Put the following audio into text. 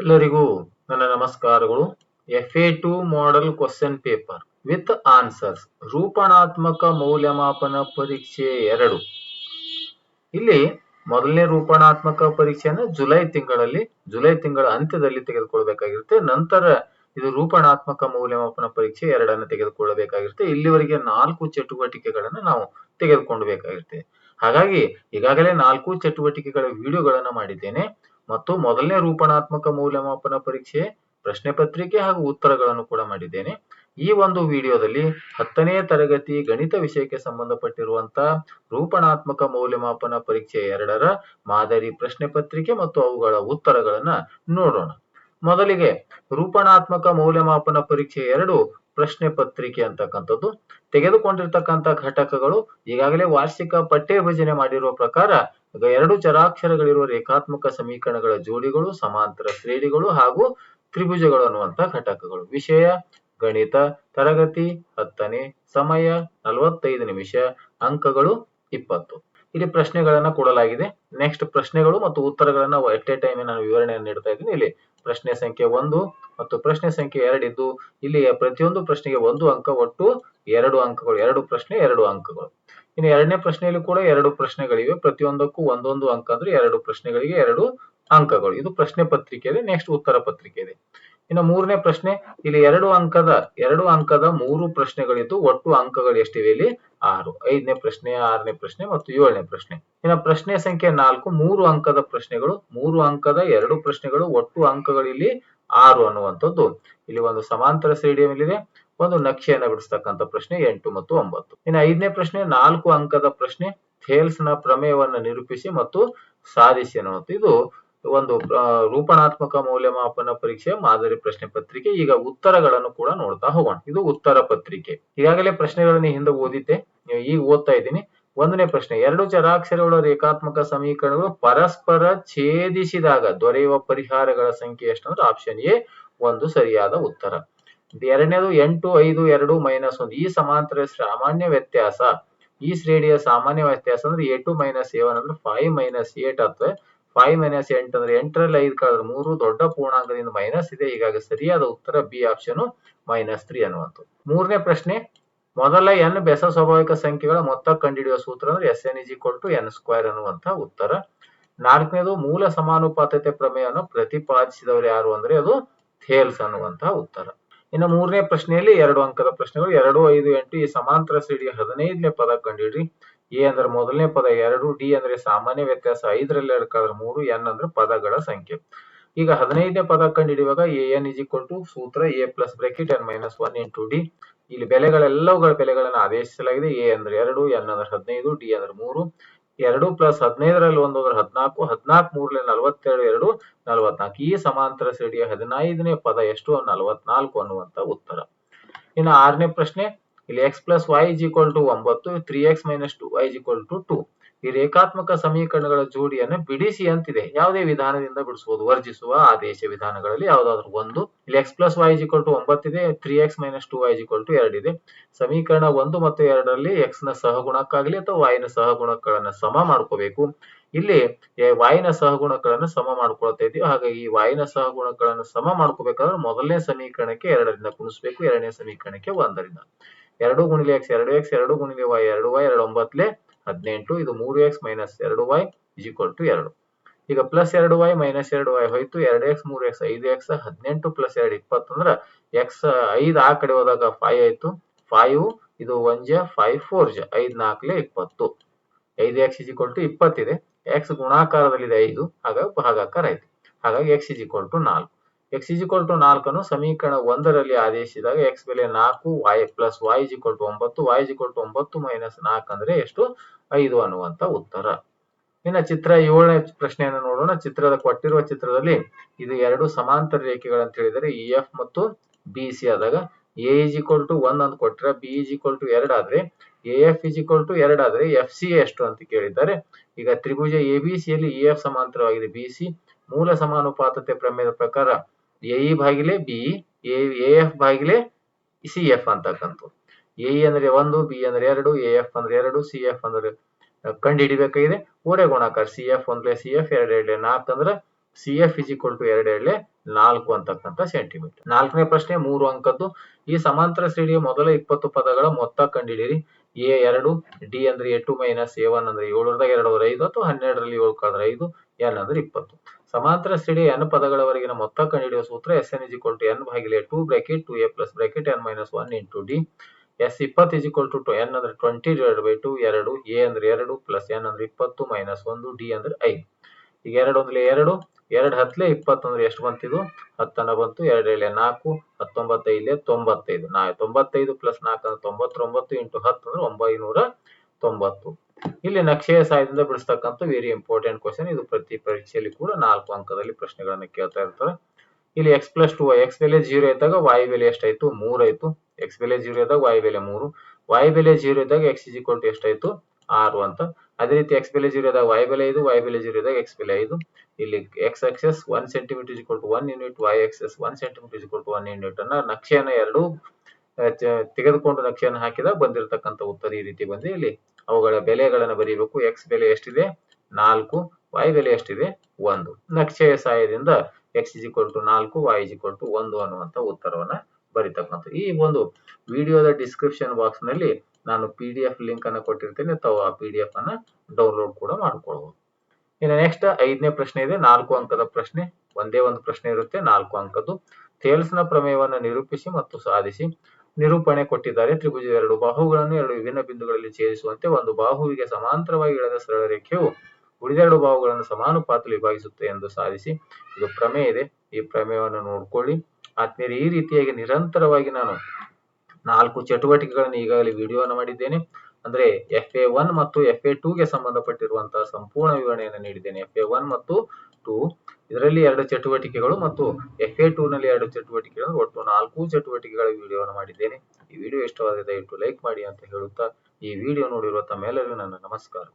ಎಲ್ಲರಿಗೂ ನನ್ನ ನಮಸ್ಕಾರಗಳು. F A two model question paper with answers ರೂಪಣಾತ್ಮಕ ಮೌಲ್ಯಮಾಪನ ಪರೀಕ್ಷೆ ಎರಡು. ಇಲ್ಲಿ ಮೊದಲನೇ ರೂಪಣಾತ್ಮಕ ಪರೀಕ್ಷೆಯನ್ನು ಜುಲೈ ತಿಂಗಳಲ್ಲಿ, ಜುಲೈ ತಿಂಗಳ ಅಂತ್ಯದಲ್ಲಿ ತೆಗೆದುಕೊಳ್ಬೇಕಾಗಿರುತ್ತೆ. ನಂತರ ಇದು ರೂಪಣಾತ್ಮಕ ಮೌಲ್ಯಮಾಪನ ಪರೀಕ್ಷೆ ಎರಡನ್ನು ತೆಗೆದುಕೊಳ್ಳಬೇಕಾಗಿರುತ್ತೆ. ಇಲ್ಲಿವರೆಗೆ ನಾಲ್ಕು ಚಟುವಟಿಕೆಗಳನ್ನು ನಾವು ತೆಗೆದುಕೊಂಡು ಬೇಕಾಗಿರುತ್ತೆ ಹಾಗಾಗಿ ಈಗಾಗಲೇ ನಾಲ್ಕು ಚಟುವಟಿಕೆಗಳ ವಿಡಿಯೋಗಳನ್ನು ಮಾಡಿದ್ದೇನೆ. ಮತ್ತು ಮೊದಲನೇ ರೂಪಣಾತ್ಮಕ ಮೌಲ್ಯಮಾಪನ ಪರೀಕ್ಷೆ, ಪ್ರಶ್ನೆ ಪತ್ರಿಕೆ ಹಾಗೂ ಉತ್ತರಗಳನ್ನು ಕೂಡ ಮಾಡಿದ್ದೇನೆ. ಈ ಒಂದು ವಿಡಿಯೋದಲ್ಲಿ ಹತ್ತನೇ ತರಗತಿ ಗಣಿತ ವಿಷಯಕ್ಕೆ ಸಂಬಂಧಪಟ್ಟಿರುವಂತ ರೂಪಣಾತ್ಮಕ ಮೌಲ್ಯಮಾಪನ ಪರೀಕ್ಷೆ ಎರಡರ ಮಾದರಿ ಪ್ರಶ್ನೆ ಪತ್ರಿಕೆ ಮತ್ತು ಅವುಗಳ ಉತ್ತರಗಳನ್ನ ನೋಡೋಣ. ಮೊದಲಿಗೆ ರೂಪಣಾತ್ಮಕ ಮೌಲ್ಯಮಾಪನ ಪರೀಕ್ಷೆ ಎರಡು ಪ್ರಶ್ನೆ ಪತ್ರಿಕೆ ಅಂತಕ್ಕಂಥದ್ದು. ತೆಗೆದುಕೊಂಡಿರ್ತಕ್ಕಂಥ ಘಟಕಗಳು ಈಗಾಗಲೇ ವಾರ್ಷಿಕ ಪಠ್ಯ ವಿಭಜನೆ ಮಾಡಿರುವ ಪ್ರಕಾರ ಎರಡು ಚರಾಕ್ಷರಗಳಿರುವ ರೇಖಾತ್ಮಕ ಸಮೀಕರಣಗಳ ಜೋಡಿಗಳು, ಸಮಾಂತರ ಶ್ರೇಣಿಗಳು ಹಾಗೂ ತ್ರಿಭುಜಗಳು ಅನ್ನುವಂತ ಘಟಕಗಳು. ವಿಷಯ, ಗಣಿತ, ತರಗತಿ, ಹತ್ತನೇ, ಸಮಯ, ನಲವತ್ತೈದು ನಿಮಿಷ, ಅಂಕಗಳು, ಇಪ್ಪತ್ತು. ಇಲ್ಲಿ ಪ್ರಶ್ನೆಗಳನ್ನ ಕೊಡಲಾಗಿದೆ. ನೆಕ್ಸ್ಟ್ ಪ್ರಶ್ನೆಗಳು ಮತ್ತು ಉತ್ತರಗಳನ್ನ ಎಟ್ ಎ ಟೈಮ್ ನಾನು ವಿವರಣೆಯನ್ನು ನೀಡ್ತಾ ಇದ್ದೀನಿ. ಇಲ್ಲಿ ಪ್ರಶ್ನೆ ಸಂಖ್ಯೆ ಒಂದು ಮತ್ತು ಪ್ರಶ್ನೆ ಸಂಖ್ಯೆ ಎರಡಿದ್ದು ಇಲ್ಲಿ ಪ್ರತಿಯೊಂದು ಪ್ರಶ್ನೆಗೆ ಒಂದು ಅಂಕ ಒಟ್ಟು ಎರಡು ಅಂಕಗಳು, ಎರಡು ಪ್ರಶ್ನೆ, ಎರಡು ಅಂಕಗಳು. ಇನ್ನು ಎರಡನೇ ಪ್ರಶ್ನೆಯಲ್ಲಿ ಕೂಡ ಎರಡು ಪ್ರಶ್ನೆಗಳಿವೆ. ಪ್ರತಿಯೊಂದಕ್ಕೂ ಒಂದೊಂದು ಅಂಕ ಅಂದ್ರೆ ಎರಡು ಪ್ರಶ್ನೆಗಳಿಗೆ ಎರಡು ಅಂಕಗಳು. ಇದು ಪ್ರಶ್ನೆ ಪತ್ರಿಕೆ ಇದೆ ನೆಕ್ಸ್ಟ್ ಉತ್ತರ ಪತ್ರಿಕೆ ಇದೆ ಇನ್ನು ಮೂರನೇ ಪ್ರಶ್ನೆ, ಇಲ್ಲಿ ಎರಡು ಅಂಕದ ಎರಡು ಅಂಕದ ಮೂರು ಪ್ರಶ್ನೆಗಳಿದ್ದು ಒಟ್ಟು ಅಂಕಗಳು ಎಷ್ಟಿವೆ ಇಲ್ಲಿ? ಆರು. ಐದನೇ ಪ್ರಶ್ನೆ, ಆರನೇ ಪ್ರಶ್ನೆ ಮತ್ತು ಏಳನೇ ಪ್ರಶ್ನೆ. ಇನ್ನು ಪ್ರಶ್ನೆ ಸಂಖ್ಯೆ ನಾಲ್ಕು, ಮೂರು ಅಂಕದ ಪ್ರಶ್ನೆಗಳು, ಮೂರು ಅಂಕದ ಎರಡು ಪ್ರಶ್ನೆಗಳು, ಒಟ್ಟು ಅಂಕಗಳು ಇಲ್ಲಿ ಆರು ಅನ್ನುವಂಥದ್ದು. ಇಲ್ಲಿ ಒಂದು ಸಮಾಂತರ ಸ್ಟೇಡಿಯಂ ಇಲ್ಲಿದೆ. ಒಂದು ನಕ್ಷೆಯನ್ನ ಬಿಡಿಸ್ತಕ್ಕಂಥ ಪ್ರಶ್ನೆ ಎಂಟು ಮತ್ತು ಒಂಬತ್ತು. ಇನ್ನು ಐದನೇ ಪ್ರಶ್ನೆ, ನಾಲ್ಕು ಅಂಕದ ಪ್ರಶ್ನೆ ಥೇಲ್ಸ್ನ ಪ್ರಮೇಯವನ್ನ ನಿರೂಪಿಸಿ ಮತ್ತು ಸಾಧಿಸಿ ಅನ್ನುವಂಥ ಇದು ಒಂದು ರೂಪಣಾತ್ಮಕ ಮೌಲ್ಯಮಾಪನ ಪರೀಕ್ಷೆ, ಮಾದರಿ ಪ್ರಶ್ನೆ ಪತ್ರಿಕೆ, ಈಗ ಉತ್ತರಗಳನ್ನು ಕೂಡ ನೋಡ್ತಾ ಹೋಗೋಣ. ಇದು ಉತ್ತರ ಪತ್ರಿಕೆ. ಈಗಾಗಲೇ ಪ್ರಶ್ನೆಗಳನ್ನ ಹಿಂದೆ ಓದಿದ್ದೆ. ಈಗ ಓದ್ತಾ ಇದ್ದೀನಿ. ಒಂದನೇ ಪ್ರಶ್ನೆ, ಎರಡು ಚರಾಕ್ಷರಗಳ ರೇಖಾತ್ಮಕ ಸಮೀಕರಣಗಳು ಪರಸ್ಪರ ಛೇದಿಸಿದಾಗ ದೊರೆಯುವ ಪರಿಹಾರಗಳ ಸಂಖ್ಯೆ ಎಷ್ಟು ಅಂದ್ರೆ ಆಪ್ಷನ್ ಎ ಒಂದು ಸರಿಯಾದ ಉತ್ತರ. ಎರಡನೇದು, ಎಂಟು, ಐದು, ಎರಡು ಮೈನಸ್ ಒಂದು. ಈ ಸಮಾಂತರ ಸಾಮಾನ್ಯ ವ್ಯತ್ಯಾಸ, ಈ ಶ್ರೇಣಿಯ ಸಾಮಾನ್ಯ ವ್ಯತ್ಯಾಸ ಅಂದ್ರೆ A two minus A one ಅಂದ್ರೆ ಫೈವ್ ಮೈನಸ್ ಏಟ್ ಆಗ್ತದೆ ಫೈವ್ ಮೈನಸ್ ಎಂಟು ಅಂದ್ರೆ ಎಂಟರಲ್ಲಿ ಐದು ಕಳೆದ್ರೆ ಮೂರು ದೊಡ್ಡ ಪೂರ್ಣಾಂಕದಿಂದ ಮೈನಸ್ ಇದೆ. ಹೀಗಾಗಿ ಸರಿಯಾದ ಉತ್ತರ ಬಿ ಆಪ್ಷನ್ ಮೈನಸ್ ತ್ರೀ ಅನ್ನುವಂಥದ್ದು. ಮೂರನೇ ಪ್ರಶ್ನೆ, ಮೊದಲ ಎನ್ ಬೆಸ ಸ್ವಾಭಾವಿಕ ಸಂಖ್ಯೆಗಳ ಮೊತ್ತ ಕಂಡುಹಿಡಿಯುವ ಸೂತ್ರ ಅಂದ್ರೆ ಎಸ್ ಎನ್ ಇಜಿ ಕೊಟ್ಟು ಎನ್ ಸ್ಕ್ವೇರ್ ಅನ್ನುವಂತ ಉತ್ತರ. ನಾಲ್ಕನೇದು ಮೂಲ ಸಮಾನುಪಾತತೆ ಪ್ರಮೇಯವನ್ನು ಪ್ರತಿಪಾದಿಸಿದವರು ಯಾರು ಅಂದ್ರೆ ಅದು ಥೇಲ್ಸ್ ಅನ್ನುವಂತಹ ಉತ್ತರ. ಇನ್ನು ಮೂರನೇ ಪ್ರಶ್ನೆಯಲ್ಲಿ ಎರಡು ಅಂಕದ ಪ್ರಶ್ನೆಗಳು ಎರಡು ಐದು ಎಂಟು ಈ ಸಮಾಂತರ ಸಿಡಿಯ ಹದಿನೈದನೇ ಪದ ಕಂಡುಹಿಡ್ರಿ. ಎ ಅಂದ್ರೆ ಮೊದಲನೇ ಪದ ಎರಡು, ಡಿ ಅಂದ್ರೆ ಸಾಮಾನ್ಯ ವ್ಯತ್ಯಾಸ, ಐದರಲ್ಲಿ ಎರಡು ಕಳೆದ್ರೆ ಮೂರು, ಎನ್ ಅಂದ್ರೆ ಪದಗಳ ಸಂಖ್ಯೆ. ಈಗ ಹದಿನೈದನೇ ಪದ ಕಂಡುಹಿಡಿಯುವಾಗ A, N is equal to ಸೂತ್ರ A plus bracket N minus one into D ಇಲ್ಲಿ ಬೆಲೆಗಳೆಲ್ಲವುಗಳ ಬೆಲೆಗಳನ್ನು ಆದೇಶಿಸಲಾಗಿದೆ. ಎ ಅಂದ್ರೆ ಎರಡು, ಎನ್ ಅಂದ್ರೆ ಹದಿನೈದು, ಡಿ ಅಂದ್ರೆ ಮೂರು. ಎರಡು ಪ್ಲಸ್ ಹದಿನೈದರಲ್ಲಿ ಒಂದು ಅಂದ್ರೆ ಹದಿನಾಲ್ಕು ಹದಿನಾಲ್ಕು ಮೂರರಲ್ಲಿ ನಲವತ್ತೆರಡು, ಎರಡು ನಲವತ್ನಾಲ್ಕು. ಈ ಸಮಾಂತರ ಸಿಡಿಯ ಹದಿನೈದನೇ ಪದ ಎಷ್ಟು? ನಲವತ್ನಾಲ್ಕು ಅನ್ನುವಂತ ಉತ್ತರ. ಇನ್ನು ಆರನೇ ಪ್ರಶ್ನೆ ಇಲ್ಲಿ x plus y is equal to ಒಂಬತ್ತು three x minus two y is equal to two ಈ ರೇಖಾತ್ಮಕ ಸಮೀಕರಣಗಳ ಜೋಡಿಯನ್ನು ಬಿಡಿಸಿ ಅಂತಿದೆ. ಯಾವುದೇ ವಿಧಾನದಿಂದ ಬಿಡಿಸಬಹುದು ವರ್ಜಿಸುವ ಆದೇಶ ವಿಧಾನಗಳಲ್ಲಿ ಯಾವ್ದಾದ್ರು ಒಂದು. ಇಲ್ಲಿ x plus y is equal to ಒಂಬತ್ತಿದೆ three x minus two y is equal to ಎರಡಿದೆ ಸಮೀಕರಣ ಒಂದು ಮತ್ತು ಎರಡರಲ್ಲಿ ಎಕ್ಸ್ನ ಸಹಗುಣಕ್ಕಾಗಲಿ ಅಥವಾ ವೈ ನ ಸಹಗುಣಗಳನ್ನು ಸಮ ಮಾಡ್ಕೋಬೇಕು. ಇಲ್ಲಿ ವಾಯಿನ ಸಹಗುಣಗಳನ್ನು ಸಮ ಮಾಡ್ಕೊಳ್ತಾ ಇದೀವಿ. ಹಾಗಾಗಿ ಈ ನ ಸಹಗುಣಗಳನ್ನು ಸಮ ಮಾಡ್ಕೋಬೇಕಾದ್ರೆ ಮೊದಲನೇ ಸಮೀಕರಣಕ್ಕೆ ಎರಡರಿಂದ ಕುಣಿಸ್ಬೇಕು ಎರಡನೇ ಸಮೀಕರಣಕ್ಕೆ ಒಂದರಿಂದ. ಎರಡು ಗುಣಿಲೆ ಎಕ್ಸ್ ಎರಡು ಎಕ್ಸ್ ಎರಡು ಗುಣಿಲೆ ವೈ ಎರಡು ವೈ ಎರಡು ಒಂಬತ್ತಲೆ ಹದಿನೆಂಟು, ಇದು ಮೂರು ಎಕ್ಸ್ ಮೈನಸ್ ಎರಡು ವೈ ಈಕ್ವಲ್ ಟು ಎರಡು. ಈಗ ಪ್ಲಸ್ ಎರಡು ವೈ ಮೈನಸ್ ಎರಡು ವೈ ಹೋಯ್ತು, ಎರಡು ಎಕ್ಸ್ ಮೂರು ಎಕ್ಸ್ ಐದು ಎಕ್ಸ್ ಹದಿನೆಂಟು ಪ್ಲಸ್ ಎರಡು ಇಪ್ಪತ್ತು ಅಂದ್ರೆ ಎಕ್ಸ್ ಐದು ಆ ಕಡೆ ಹೋದಾಗ ಫೈವ್ ಆಯ್ತು. ಫೈವ್ ಇದು ಒನ್ ಜ ಫೈವ್ ಫೋರ್ ಜ, ಐದ್ ನಾಲ್ಕಲೆ ಇಪ್ಪತ್ತು. ಐದು ಎಕ್ಸ್ ಇಸ್ ಟು ಇಪ್ಪತ್ತಿದೆ. ಎಕ್ಸ್ ಗುಣಾಕಾರದಲ್ಲಿದೆ ಐದು, ಹಾಗಾಗಿ ಭಾಗಾಕಾರ ಆಯ್ತು. ಹಾಗಾಗಿ ಎಕ್ಸ್ ಇಸ್ ಟು ನಾಲ್ಕು. ಎಕ್ಸ್ ಈಕ್ವಲ್ ಟು ನಾಲ್ಕನ್ನು ಸಮೀಕರಣ ಒಂದರಲ್ಲಿ ಆದೇಶಿಸಿದಾಗ ಎಕ್ಸ್ ಬೆಲೆ ನಾಲ್ಕು y plus y equal to ಒಂಬತ್ತು ವೈ ಈಕ್ವಲ್ ಟು ಒಂಬತ್ತು ಮೈನಸ್ ನಾಲ್ಕು ಅಂದ್ರೆ ಎಷ್ಟು? ಐದು ಅನ್ನುವಂತ ಉತ್ತರ. ಇನ್ನು ಚಿತ್ರ ಏಳನೇ ಪ್ರಶ್ನೆಯನ್ನು ನೋಡೋಣ. ಚಿತ್ರದ ಕೊಟ್ಟಿರುವ ಚಿತ್ರದಲ್ಲಿ ಇದು ಎರಡು ಸಮಾಂತರ ಅಂತ ಹೇಳಿದರೆ ಇ ಎಫ್ ಮತ್ತು ಬಿ ಸಿ ಆದಾಗ A is equal to one ಅಂತ ಕೊಟ್ಟರೆ ಬಿ ಇಸ್ ಈಕ್ವಲ್ ಟು ಎರಡು ಆದ್ರೆ A F is equal to ಎರಡು ಆದ್ರೆ ಎಫ್ ಸಿ ಎಷ್ಟು ಅಂತ ಕೇಳಿದ್ದಾರೆ. ಈಗ ತ್ರಿಭುಜ ಎ ಬಿ ಸಿ ಯಲ್ಲಿ ಇ ಎಫ್ ಸಮಾಂತರವಾಗಿದೆ. ಬಿ ಸಿ ಮೂಲ ಸಮಾನುಪಾತತೆ ಪ್ರಮೇಯದ ಪ್ರಕಾರ ಎ, ಇ ಭಾಗಿಲೆ ಬಿ, ಎ ಎಫ್ ಭಾಗಿಲೆ ಸಿ, ಎಫ್ ಅಂತಕ್ಕಂಥ ಎ ಅಂದ್ರೆ ಒಂದು, ಬಿ ಅಂದ್ರೆ ಎರಡು, ಎ, ಎಫ್ ಅಂದ್ರೆ ಎರಡು, ಸಿ, ಎಫ್ ಅಂದ್ರೆ ಕಂಡು ಹಿಡಿಬೇಕಾಗಿದೆ ಓರೆ ಗುಣಾಕಾರ ಸಿ, ಎಫ್ ಒಂದ್ಲೆ ಸಿ, ಎಫ್ ಎರಡು ಎರಡ್ಲೆ ನಾಲ್ಕು ಅಂದ್ರೆ C, F is equal to ಎರಡು ಎಳೆ ನಾಲ್ಕು ಅಂತಕ್ಕಂಥ ಸೆಂಟಿಮೀಟರ್ ನಾಲ್ಕನೇ ಪ್ರಶ್ನೆ ಮೂರು ಅಂಕದ್ದು. ಈ ಸಮಾಂತರ ಶ್ರೇಣಿಯ ಮೊದಲ ಇಪ್ಪತ್ತು ಪದಗಳ ಮೊತ್ತ ಕಂಡುಹಿಡಿಯಿರಿ. ಎ ಎರಡು, ಡಿ ಅಂದ್ರೆ A two minus A one ಅಂದ್ರೆ ಏಳರದಾಗ ಎರಡೂವರೆ ಐದು ಅಥವಾ ಹನ್ನೆರಡರಲ್ಲಿ ಏಳು ಕಳೆದ್ರೆ ಐದು ಎನ್ ಅಂದ್ರೆ ಇಪ್ಪತ್ತು. ಸಮಾಂತರ ಸಿಡಿ ಎನ್ ಪದಗಳವರೆಗಿನ ಮೊತ್ತ ಕಂಡುಹಿಡಿಯುವ ಸೂತ್ರ S N is equal to N ಭಾಗಿಲೆ two bracket two A plus bracket N minus one into D S ಇಪ್ಪತ್ತು is equal to two N ಅಂದ್ರೆ ಟ್ವೆಂಟಿ ಡಿವೈಡ್ ಬೈ ಟು ಎರಡು ಎ ಅಂದ್ರೆ ಎರಡು ಪ್ಲಸ್ ಎನ್ ಅಂದ್ರೆ ಇಪ್ಪತ್ತು ಮೈನಸ್ ಒಂದು D ಅಂದ್ರೆ ಐದು. ಈಗ ಎರಡು ಅಂದ್ರೆ ಎರಡು ಎರಡು ಹತ್ತಲೆ ಇಪ್ಪತ್ತು ಅಂದ್ರೆ ಎಷ್ಟು ಬಂತಿದು? ಹತ್ತನ ಬಂತು, ಎರಡು ಏಳೆ ನಾಲ್ಕು ಹತ್ತೊಂಬತ್ತೈಲೆ ತೊಂಬತ್ತೈದು. ನಾ ತೊಂಬತ್ತೈದು ಪ್ಲಸ್ ನಾಲ್ಕು ಅಂದ್ರೆ ತೊಂಬತ್ತೊಂಬತ್ತು ಇಂಟು ಹತ್ತು ಅಂದ್ರೆ ಒಂಬೈನೂರ ತೊಂಬತ್ತು. ಇಲ್ಲಿ ನಕ್ಷೆಯ ಸಹಾಯದಿಂದ ಬಿಡಿಸ್ತಕ್ಕಂಥ ವೆರಿ ಇಂಪಾರ್ಟೆಂಟ್ ಕ್ವಶನ್ ಇದು ಪ್ರತಿ ಪರೀಕ್ಷೆಯಲ್ಲಿ ಕೂಡ ನಾಲ್ಕು ಅಂಕದಲ್ಲಿ ಪ್ರಶ್ನೆಗಳನ್ನ ಕೇಳ್ತಾ ಇರ್ತಾರೆ. ಇಲ್ಲಿ ಎಕ್ಸ್ ಪ್ಲಸ್ ಟು ಎಕ್ಸ್ ಬೆಲೆ ಜೀರೋ ಇದ್ದಾಗ ವಾಯು ಬೆಲೆ ಎಷ್ಟಾಯ್ತು? ಮೂರ್ ಆಯ್ತು. ಎಕ್ಸ್ ಬೆಲೆ ಜೀರೋ ಇದ್ದಾಗ ವಾಯು ಬೆಲೆ ಮೂರು. ವಾಯು ಬೆಲೆ ಜೀರೋ ಇದ್ದಾಗ ಎಕ್ಸ್ ಇಸ್ ಈಕ್ವಲ್ ಟು ಎಷ್ಟಾಯ್ತು? ಆರು ಅಂತ. ಅದೇ ರೀತಿ ಎಕ್ಸ್ ಬೆಲೆ ಜೀರೋ ಇದ್ದಾಗ ವೈ ಬೆಲೆ ಇದು ವೈ ಬೆಲೆ ಜೀರೋ ಇದ್ದಾಗ ಎಕ್ಸ್ ಬೆಲೆ ಇದು. ಇಲ್ಲಿ x axis one centimetre is equal to one unit y axis one centimetre is equal to one unit ಅನ್ನ ನಕ್ಷೆಯನ್ನ ಎರಡು ತೆಗೆದುಕೊಂಡು ನಕ್ಷೆಯನ್ನು ಹಾಕಿದಾಗ ಬಂದಿರತಕ್ಕಂಥ ಉತ್ತರ ಈ ರೀತಿ ಬಂದಿದೆ ಇಲ್ಲಿ ಅವುಗಳ ಬೆಲೆಗಳನ್ನು ಬರೀಬೇಕು. ಎಕ್ಸ್ ಬೆಲೆ ಎಷ್ಟಿದೆ? ನಾಲ್ಕು ವೈ ಬೆಲೆ ಎಷ್ಟಿದೆ? ಒಂದು. ನಕ್ಷೆಯ ಸಹಾಯದಿಂದ ಎಕ್ಸ್ ಇಸ್ ಈಕ್ವಲ್ ಟು ನಾಲ್ಕು ವೈ ಇಸ್ ಈಕ್ವಲ್ ಟು ಒಂದು ಅನ್ನುವಂತ ಉತ್ತರವನ್ನ ಬರೀತಕ್ಕಂಥ ಈ ಒಂದು ವಿಡಿಯೋದ ಡಿಸ್ಕ್ರಿಪ್ಷನ್ ಬಾಕ್ಸ್ನಲ್ಲಿ ನಾನು ಪಿ ಡಿ ಎಫ್ ಲಿಂಕ್ ಅನ್ನ ಕೊಟ್ಟಿರ್ತೇನೆ. ತಾವು ಆ ಪಿ ಡಿ ಎಫ್ ಅನ್ನ ಡೌನ್ಲೋಡ್ ಕೂಡ ಮಾಡ್ಕೊಳ್ಬಹುದು ಇನ್ನು ನೆಕ್ಸ್ಟ್ ಐದನೇ ಪ್ರಶ್ನೆ ಇದೆ. ನಾಲ್ಕು ಅಂಕದ ಪ್ರಶ್ನೆ. ಒಂದೇ ಒಂದು ಪ್ರಶ್ನೆ ಇರುತ್ತೆ. ನಾಲ್ಕು ಅಂಕದ್ದು. ಥೇಲ್ಸ್ನ ಪ್ರಮೇಯವನ್ನು ನಿರೂಪಿಸಿ ಮತ್ತು ಸಾಧಿಸಿ. ನಿರೂಪಣೆ ಕೊಟ್ಟಿದ್ದಾರೆ. ತ್ರಿಭುಜ ಎರಡು ಬಾಹುಗಳನ್ನು ಎರಡು ವಿಭಿನ್ನ ಬಿಂದುಗಳಲ್ಲಿ ಛೇದಿಸುವಂತೆ ಒಂದು ಬಾಹುವಿಗೆ ಸಮಾಂತರವಾಗಿ ಎಳೆದ ಸರಳ ರೇಖೆಯು ಉಳಿದೆರಡು ಭಾವಗಳನ್ನು ಸಮಾನುಪಾತಲು ವಿಭಾಗಿಸುತ್ತೆ ಎಂದು ಸಾಧಿಸಿ, ಇದು ಪ್ರಮೇಯ ಇದೆ. ಈ ಪ್ರಮೇಯವನ್ನು ನೋಡ್ಕೊಳ್ಳಿ. ಆತ್ಮೀಯರು, ಈ ರೀತಿಯಾಗಿ ನಿರಂತರವಾಗಿ ನಾನು ನಾಲ್ಕು ಚಟುವಟಿಕೆಗಳನ್ನು ಈಗಾಗಲೇ ವಿಡಿಯೋವನ್ನು ಮಾಡಿದ್ದೇನೆ. ಅಂದ್ರೆ ಎಫ್ ಎ ಒನ್ ಮತ್ತು ಎಫ್ ಎ ಟೂ ಗೆ ಸಂಬಂಧಪಟ್ಟಿರುವಂತಹ ಸಂಪೂರ್ಣ ವಿವರಣೆಯನ್ನು ನೀಡಿದ್ದೇನೆ. ಎಫ್ ಎ ಒನ್ ಮತ್ತು ಟೂ ಇದರಲ್ಲಿ ಎರಡು ಚಟುವಟಿಕೆಗಳು ಮತ್ತು ಎಫ್ ಎ ಟೂ ನಲ್ಲಿ ಎರಡು ಚಟುವಟಿಕೆಗಳು. ಒಟ್ಟು ನಾಲ್ಕು ಚಟುವಟಿಕೆಗಳ ವಿಡಿಯೋವನ್ನು ಮಾಡಿದ್ದೇನೆ. ಈ ವಿಡಿಯೋ ಇಷ್ಟವಾದರೆ ದಯವಿಟ್ಟು ಲೈಕ್ ಮಾಡಿ ಅಂತ ಹೇಳುತ್ತಾ ಈ ವಿಡಿಯೋ ನೋಡಿರುವ ತಮ್ಮೆಲ್ಲರಿಗೂ ನನ್ನ ನಮಸ್ಕಾರ.